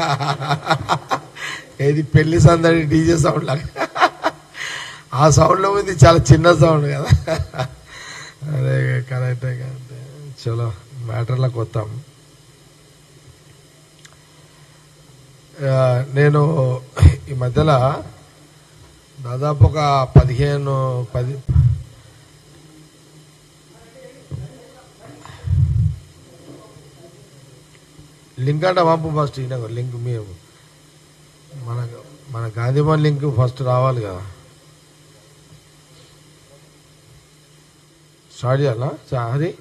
ఏది పెళ్ళి సందడి డీజే సౌండ్ లాగా. ఆ సౌండ్లో ఉంది చాలా చిన్న సౌండ్ కదా. అదే కరెక్టే కరెక్టే చలో మ్యాటర్లకు వస్తాం నేను ఈ మధ్యలో దాదాపు ఒక పదిహేను పది లింక్ అంటే పంపు ఫస్ట్ ఈయన లింక్ మేము మన మన గాంధీభవన్ లింక్ ఫస్ట్ రావాలి కదా. స్టార్ట్ చేయాలా? చా- హరి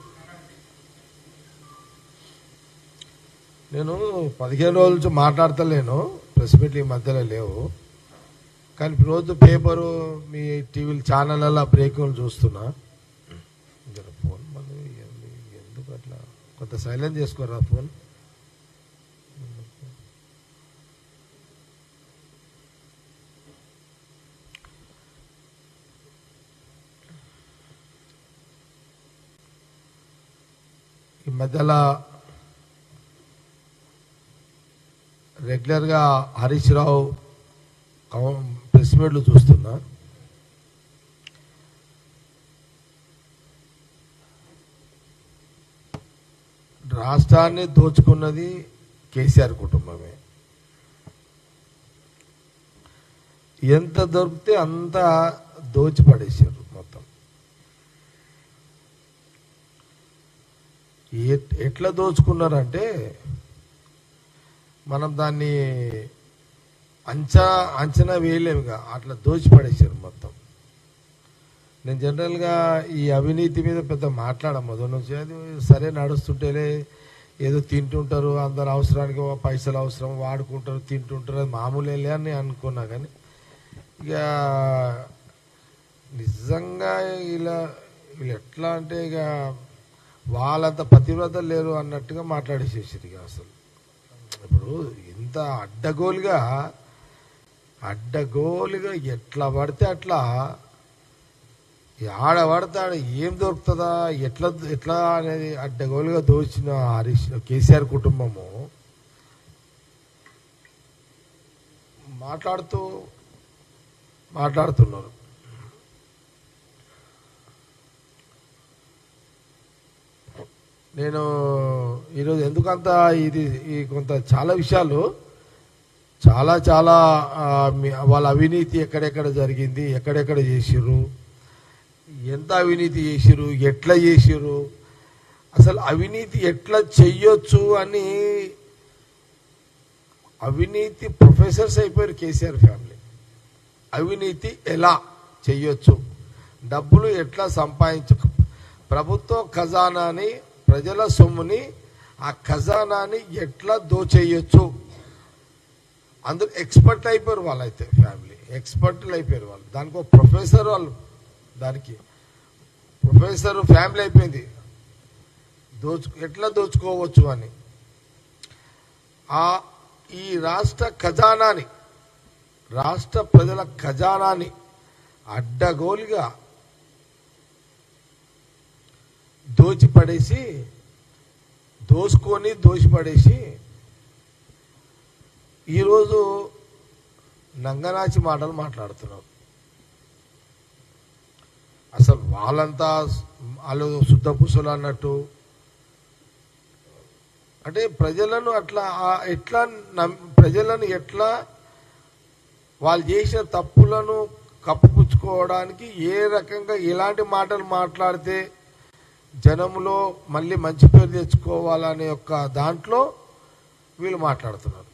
నేను పదిహేను రోజుల నుంచి మాట్లాడతలేను ప్రెస్ మీట్లు ఈ మధ్యలో లేవు. కానీ రోజు పేపరు మీ టీవీలు ఛానళ్ళలో బ్రేకింగ్లు చూస్తున్నా. జర ఫోన్ మళ్ళీ ఎందుకు అట్లా? కొంత సైలెంట్ చేసుకోరా ఫోన్? ఈ మధ్యలో రెగ్యులర్గా హరీష్ రావు ప్రెస్ మీట్లు చూస్తున్నా. రాష్ట్రాన్ని దోచుకున్నది కేసీఆర్ కుటుంబమే. ఎంత దొరికితే అంత దోచి పడేసారు మొత్తం ఎట్- ఎట్లా దోచుకున్నారంటే మనం దాన్ని అంచా అంచనా వేయలేముగా అట్లా దోచిపడేసారు మొత్తం. నేను జనరల్గా ఈ అవినీతి మీద పెద్ద మాట్లాడ మొదటి నుంచి అది సరే నడుస్తుంటేనే ఏదో తింటుంటారు అందరు అవసరానికి పైసలు అవసరం వాడుకుంటారు తింటుంటారు అది మామూలేలే అని అనుకున్నా కానీ ఇక నిజంగా ఇలా వీళ్ళు ఎట్లా అంటే ఇక వాళ్ళంత పతివ్రత లేరు అన్నట్టుగా మాట్లాడేసేసారు అసలు. ఇప్పుడు ఇంత అడ్డగోలుగా అడ్డగోలుగా ఎట్లా పడితే అట్లా ఆడ పడతాడు ఏం దొరుకుతుందా ఎట్లా ఎట్లా అనేది అడ్డగోలుగా దోచిన హరీష్ కేసీఆర్ కుటుంబము మాట్లాడుతూ మాట్లాడుతున్నారు. నేను ఈరోజు ఎందుకంత ఇది ఈ కొంత చాలా విషయాలు చాలా చాలా వాళ్ళ అవినీతి ఎక్కడెక్కడ జరిగింది ఎక్కడెక్కడ చేసిర్రు ఎంత అవినీతి చేసిర్రు ఎట్లా చేసిర్రు అసలు అవినీతి ఎట్లా చెయ్యొచ్చు అని అవినీతి ప్రొఫెసర్స్ అయిపోయారు కేసీఆర్ ఫ్యామిలీ. అవినీతి ఎలా చెయ్యొచ్చు డబ్బులు ఎట్లా సంపాదించు ప్రభుత్వ ఖజానాని ప్రజల సొమ్ముని ఆ ఖజానాని ఎట్లా దోచేయొచ్చు? అందరూ ఎక్స్పర్ట్ అయిపోయారు వాళ్ళైతే ఫ్యామిలీ. ఎక్స్పర్ట్లు అయిపోయారు వాళ్ళు. దానికి ఒక ప్రొఫెసర్ వాళ్ళు. దానికి ప్రొఫెసర్ ఫ్యామిలీ అయిపోయింది. దోచు ఎట్లా దోచుకోవచ్చు అని. ఆ ఈ రాష్ట్ర ఖజానాని రాష్ట్ర ప్రజల ఖజానాని అడ్డగోలుగా దోచిపడేసి దోసుకొని దోషిపడేసి ఈరోజు నంగనాచి మాటలు మాట్లాడుతున్నారు. అసలు వాళ్ళంతా వాళ్ళు శుద్ధ పుసులు అన్నట్టు. అంటే ప్రజలను అట్లా ఎట్లా ప్రజలను ఎట్లా వాళ్ళు చేసిన తప్పులను కప్పుపుచ్చుకోవడానికి ఏ రకంగా ఎలాంటి మాటలు మాట్లాడితే జనంలో మళ్ళీ మంచి పేరు తెచ్చుకోవాలనే యొక్క దాంట్లో వీళ్ళు మాట్లాడుతున్నారు.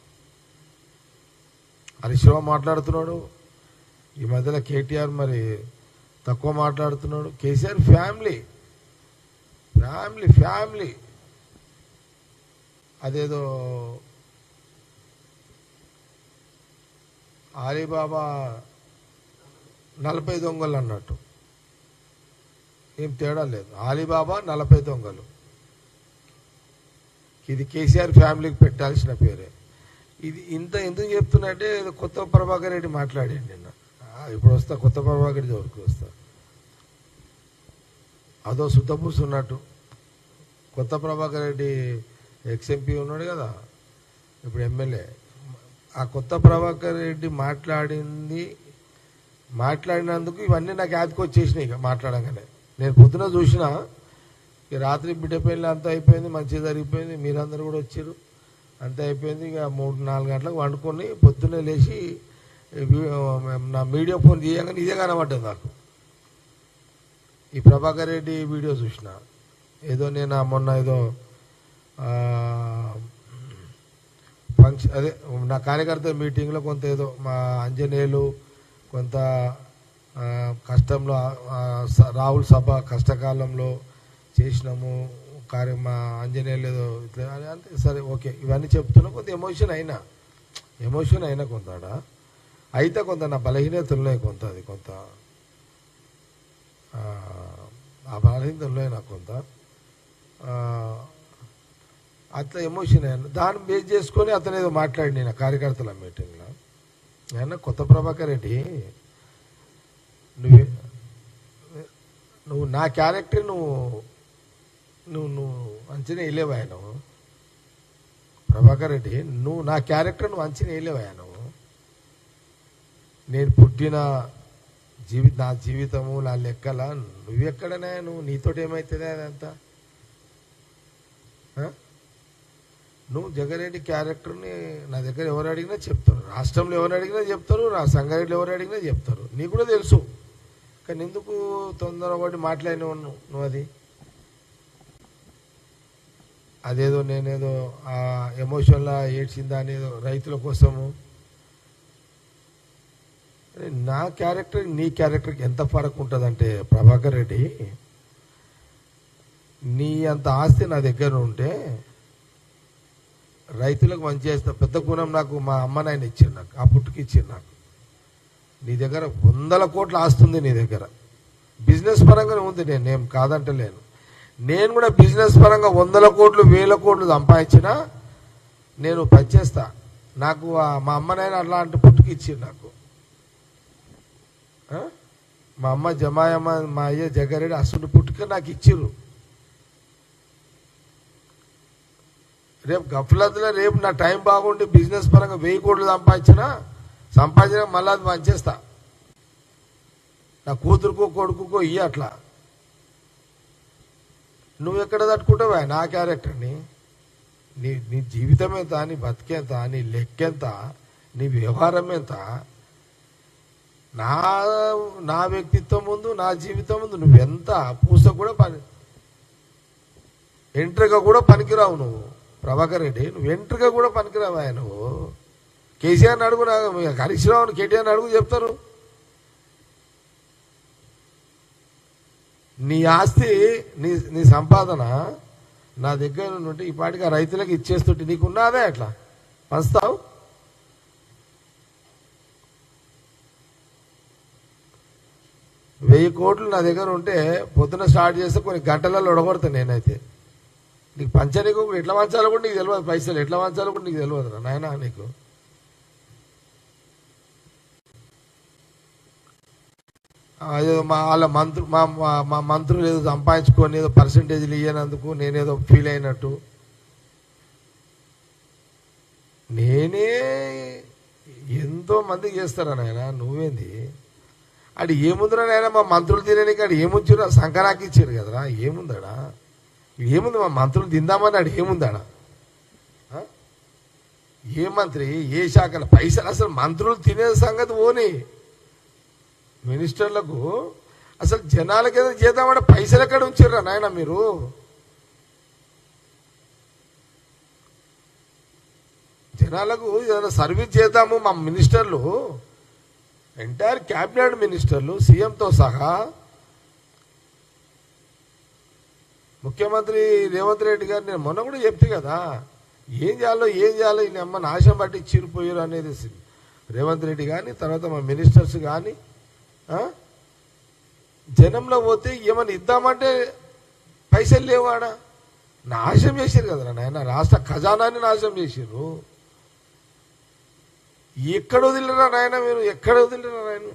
హరిశివ మాట్లాడుతున్నాడు. ఈ మధ్యలో కేటీఆర్ మరి తక్కువ మాట్లాడుతున్నాడు. KCR family. Family family. అదేదో ఆలీబాబా నలభై దొంగలు అన్నట్టు. ఏం తేడా లేదు. ఆలీబాబా నలభై దొంగలు. ఇది కేసీఆర్ ఫ్యామిలీకి పెట్టాల్సిన పేరే. ఇది ఇంత ఎందుకు చెప్తున్నట్టే కొత్త ప్రభాకర్ రెడ్డి మాట్లాడండి నిన్న. ఇప్పుడు వస్తా కొత్త ప్రభాకర్ రెడ్డి వరకు వస్తా. అదో సుత్తపూసు ఉన్నట్టు. కొత్త ప్రభాకర్ రెడ్డి ఎక్స్ఎంపీ ఉన్నాడు కదా ఇప్పుడు ఎమ్మెల్యే. ఆ కొత్త ప్రభాకర్ రెడ్డి మాట్లాడింది మాట్లాడినందుకు ఇవన్నీ నాకు యాదకి వచ్చేసినాయి ఇక మాట్లాడగానే. నేను పొద్దున చూసిన రాత్రి బిడ్డ పెళ్ళి అంతా అయిపోయింది మంచిగా జరిగిపోయింది మీరందరూ కూడా వచ్చారు అంతా అయిపోయింది ఇక మూడు నాలుగు గంటలకు వండుకొని పొద్దున్నే లేచి నా మీడియా ఫోన్ తీయగానే ఇదే కనబడ్డది నాకు. ఈ ప్రభాకర్ రెడ్డి వీడియో చూసిన. ఏదో నేను మొన్న ఏదో ఫంక్షన్ అదే నా కార్యకర్త మీటింగ్లో కొంత ఏదో మా అంజనేయులు కొంత కష్టంలో రాహుల్ సభ కష్టకాలంలో చేసినాము కార్యం మా ఆంజనేయులు లేదో ఇట్లా అని అంటే సరే ఓకే ఇవన్నీ చెప్తున్నా కొంత ఎమోషన్ అయినా ఎమోషన్ అయినా కొంత అయితే కొంత నా బలహీనతలు ఉన్నాయి కొంత అది కొంత ఆ, ఆ ఉన్నాయి నాకు కొంత అట్లా ఎమోషన్ అయినా దాన్ని బేస్ చేసుకొని అతను ఏదో మాట్లాడి నేను కార్యకర్తల మీటింగ్లో. ఆయన కొత్త ప్రభాకర్ రెడ్డి నువ్వు నువ్వు నా క్యారెక్టర్ నువ్వు నువ్వు నువ్వు అంచనా వేయలేవా నువ్వు. ప్రభాకర్ రెడ్డి నువ్వు నా క్యారెక్టర్ నువ్వు అంచనా వేయలేవా నువ్వు. నేను పుట్టిన జీవి నా జీవితము నా లెక్కల నువ్వెక్కడనే నువ్వు నీతోటి ఏమవుతుంది అదంతా. నువ్వు జగరెడ్డి క్యారెక్టర్ని నా దగ్గర ఎవరు అడిగినా చెప్తారు. రాష్ట్రంలో ఎవరు అడిగినా చెప్తారు నా సంగారెడ్డిలో ఎవరు అడిగినా చెప్తారు. నీకు కూడా తెలుసు. కానీ ఎందుకు తొందరపడి మాట్లాడినావు నువ్వు? నువ్వు అది? అదేదో నేనేదో ఆ ఎమోషన్లా ఏడ్చిందా అనేదో రైతుల కోసము. నా క్యారెక్టర్ నీ క్యారెక్టర్కి ఎంత ఫరక్ ఉంటుందంటే ప్రభాకర్ రెడ్డి నీ అంత ఆస్తి నా దగ్గర ఉంటే రైతులకు మంచి చేసిన పెద్ద గుణం నాకు మా అమ్మ నాయన ఇచ్చారు నాకు ఆ పుట్టుకి ఇచ్చారు నాకు. నీ దగ్గర వందల కోట్ల ఆస్తుంది నీ దగ్గర. బిజినెస్ పరంగానే ఉంది నేను నేను కాదంటలేను నేను కూడా బిజినెస్ పరంగా వందల కోట్లు వేల కోట్లు సంపాదించిన నేను పనిచేస్తా. నాకు మా అమ్మ నాయన అట్లాంటి పుట్టుకి ఇచ్చింది నాకు. మా అమ్మ జమాయమ్మ మా అయ్య జగ్గారెడ్డి అసలు పుట్టుక నాకు ఇచ్చిర్రు రేపు గఫలత్లో రేపు నా టైం బాగుండి బిజినెస్ పరంగా వెయ్యి కోట్లు సంపాదించినా సంపాదించిన మళ్ళీ అది పనిచేస్తా నా కూతురుకో కొడుకుకో ఇయ్య అట్లా. నువ్వు ఎక్కడ తట్టుకుంటావా? నా క్యారెక్టర్ని. నీ నీ జీవితం ఎంత? నీ బతికెంత నీ లెక్కెంత నీ వ్యవహారం ఎంత? నా నా వ్యక్తిత్వం ముందు నా జీవితం ముందు నువ్వెంత పూస కూడా పని ఎంట్రీగా కూడా పనికిరావు నువ్వు. ప్రభాకర్ రెడ్డి నువ్వు ఎంట్రీగా కూడా పనికిరావు ఆయన నువ్వు. కేసీఆర్ని అడుగు నా హరీష్ రావుని కేటీఆర్ని అడుగు చెప్తారు. నీ ఆస్తి నీ నీ సంపాదన నా దగ్గర నుండి ఈ పాటికి రైతులకు ఇచ్చేస్తుంటే నీకున్నాదే అట్లా పంచుతావు? వెయ్యి కోట్లు నా దగ్గర ఉంటే పొద్దున స్టార్ట్ చేస్తే కొన్ని గంటలలో ఒడగొడతాను నేనైతే. నీకు పంచనీకు ఎట్లా పంచాలో కూడా నీకు తెలియదు పైసలు ఎట్లా పంచాలో కూడా నీకు తెలియదు నాయన నీకు. మా వాళ్ళ మంత్రు మా మా- మంత్రులు ఏదో సంపాదించుకొని ఏదో పర్సంటేజ్లు ఇవ్వనందుకు నేనేదో ఫీల్ అయినట్టు. నేనే ఎంతో మందికి చేస్తారా నాయన? నువ్వేంది? అటు ఏముందిరా నాయన మా మంత్రులు తినడానికి అటు ఏముంచారు సంకరాకి ఇచ్చారు కదరా? ఏముందడా ఏముంది మా మంత్రులు తిందామని అడు ఏముందడా ఏ మంత్రి? ఏ శాఖల? పైసలు అసలు మంత్రులు తినే సంగతి పోనీ మినిస్టర్లకు అసలు జనాలకి ఏదైనా చేద్దామంటే పైసలు ఎక్కడ ఉంచారా నాయన మీరు? జనాలకు ఏదైనా సర్వీస్ చేద్దాము మా మినిస్టర్లు. ఎంటైర్ క్యాబినెట్ మినిస్టర్లు సీఎంతో సహా. ముఖ్యమంత్రి రేవంత్ రెడ్డి గారు నేను మొన్న కూడా చెప్తే కదా ఏం చేయాలో ఏం చేయాలో ఈ అమ్మ నాశం పట్టి చీరిపోయారు అనేది రేవంత్ రెడ్డి కానీ తర్వాత మా మినిస్టర్స్ కానీ జనంలో పోతే ఏమైనా ఇద్దామంటే పైసలు లేవాడా? నాశనం చేశారు కదా నాయన రాష్ట్ర ఖజానాన్ని నాశనం చేశారు ఎక్కడ వదిలిరా నాయన మీరు? ఎక్కడ వదిలిరా నాయన?